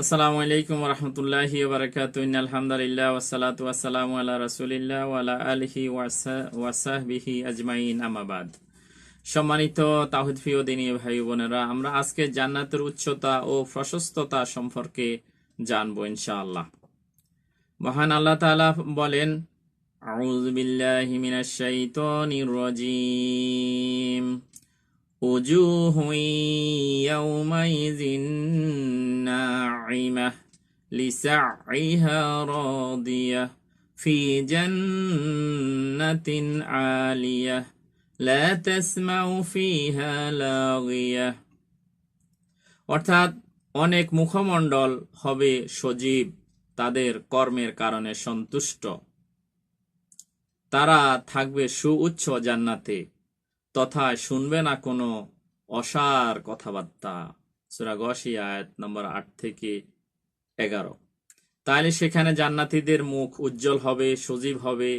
আসসালামু আলাইকুম রহমতুল্লাহি বারকাত আলহামদুলিল্লাহ ওসালাত ওয়াসালাম আল্লাহ রসুলিল্লাহ ওয়ালা আলহি ওয়াসাহবিহি আজমাইন। আমাবাদ সম্মানিত তাহিদ প্রিয় দিনী ভাই বোনেরা, আমরা আজকে জান্নাতের উচ্চতা ও প্রশস্ততা সম্পর্কে জানব ইনশাআল্লাহ। মহান আল্লাহ তাআলা বলেন, আউযু বিল্লাহি মিনাশ শাইতানির রাজিম। উজুহু ইয়াউমাইযিন ناعمة لسعيها راضية في جنة عالية لا تسمع فيها لاغية অর্থাৎ অনেক মুখমণ্ডল হবে সজীব তাদের কর্মের কারণে সন্তুষ্ট তারা থাকবে সুউচ্চ জান্নাতে তথা শুনবে না কোনো অসার কথাবার্তা সুরা আয়াত নম্বর আট থেকে এগারো। তাহলে সেখানে জান্নাতীদের মুখ উজ্জ্বল হবে, সজীব হবে।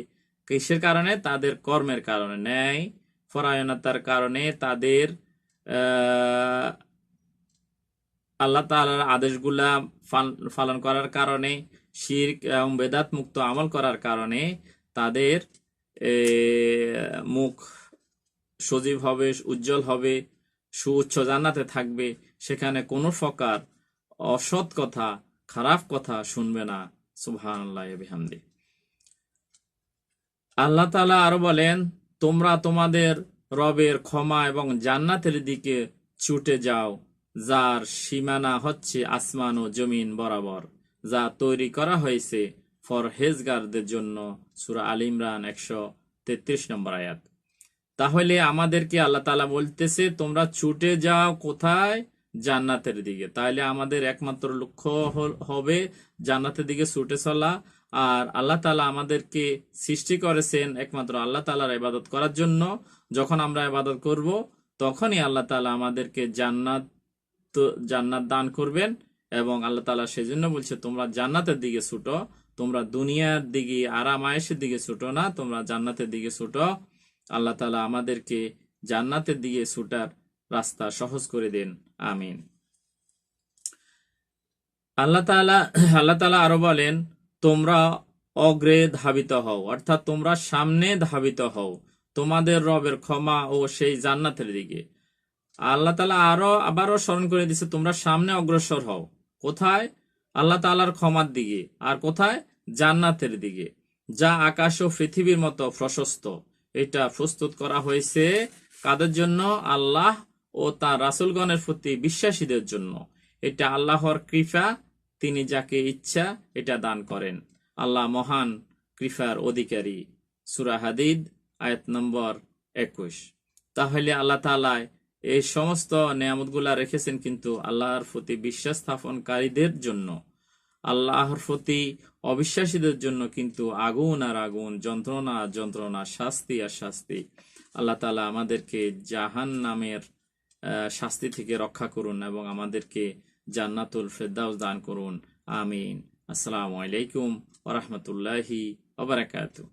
কিসের কারণে? তাদের কর্মের কারণে। ন্যায় পরায়ণতার কারণে তাদের আল্লাহ তালার আদেশগুলা পালন করার কারণে শির এবং বেদাত মুক্ত আমল করার কারণে তাদের মুখ সজীব হবে, উজ্জ্বল হবে। সুউচ্চ জান্নাতে থাকবে, সেখানে কোনো প্রকার অসৎ কথা, খারাপ কথা শুনবে না। সুবহান আল্লাহামদি আল্লাহ তালা আরও বলেন, তোমরা তোমাদের রবের ক্ষমা এবং জান্নাতের দিকে ছুটে যাও, যার সীমানা হচ্ছে আসমান ও জমিন বরাবর, যা তৈরি করা হয়েছে ফরহেজগারদের জন্য। সুরা আল ইমরান একশো তেত্রিশ নম্বর আয়াত। তাহলে আমাদেরকে আল্লাহ তালা বলতেছে, তোমরা ছুটে যাও কোথায়? জান্নাতের দিকে। তাহলে আমাদের একমাত্র লক্ষ্য হবে জান্নাতের দিকে ছুটে চলা। আর আল্লাহ তালা আমাদেরকে সৃষ্টি করেছেন একমাত্র আল্লাহ তালার ইবাদত করার জন্য। যখন আমরা ইবাদত করব, তখনই আল্লাহ তালা আমাদেরকে জান্নাত জান্নাত দান করবেন এবং আল্লাহ তালা সেই জন্য বলছে, তোমরা জান্নাতের দিকে ছুটো, তোমরা দুনিয়ার দিকে আরাম আয়েসের দিকে ছুটো না, তোমরা জান্নাতের দিকে ছুটো। আল্লাহ তালা আমাদেরকে জান্নাতের দিকে ছুটার রাস্তা সহজ করে দেন। আমিন। আল্লাহ তালা আল্লাহ তালা আরও বলেন, তোমরা অগ্রে ধাবিত হও, অর্থাৎ তোমরা সামনে ধাবিত হও তোমাদের রবের ক্ষমা ও সেই জান্নাতের দিকে। আল্লাহ তালা আরও, আবারও স্মরণ করে দিছে, তোমরা সামনে অগ্রসর হও। কোথায়? আল্লাহ তালার ক্ষমার দিকে। আর কোথায়? জান্নাতের দিকে, যা আকাশ ও পৃথিবীর মতো প্রশস্ত। এটা প্রস্তুত করা হয়েছে কাদের জন্য? আল্লাহ ও তার রাসুলগণের প্রতি বিশ্বাসীদের জন্য। এটা আল্লাহর কৃপা, তিনি যাকে ইচ্ছা এটা দান করেন। আল্লাহ মহান কৃপার অধিকারী। সুরা হাদিদ, আয়াত নম্বর একুশ। তাহলে আল্লাহ তালায় এই সমস্ত নিয়ামতগুলা রেখেছেন কিন্তু আল্লাহর প্রতি বিশ্বাস স্থাপনকারীদের জন্য। আল্লাহর প্রতি অবিশ্বাসীদের জন্য কিন্তু আগুন আর আগুন, যন্ত্রণা আর যন্ত্রণা, শাস্তি আর শাস্তি। আল্লাহ তালা আমাদেরকে জাহান নামের শাস্তি থেকে রক্ষা করুন এবং আমাদেরকে জান্নাতুল ফেরদাউস দান করুন। আমিন। আসসালামু আলাইকুম ওরহমতুল্লাহি ওবরাকাতু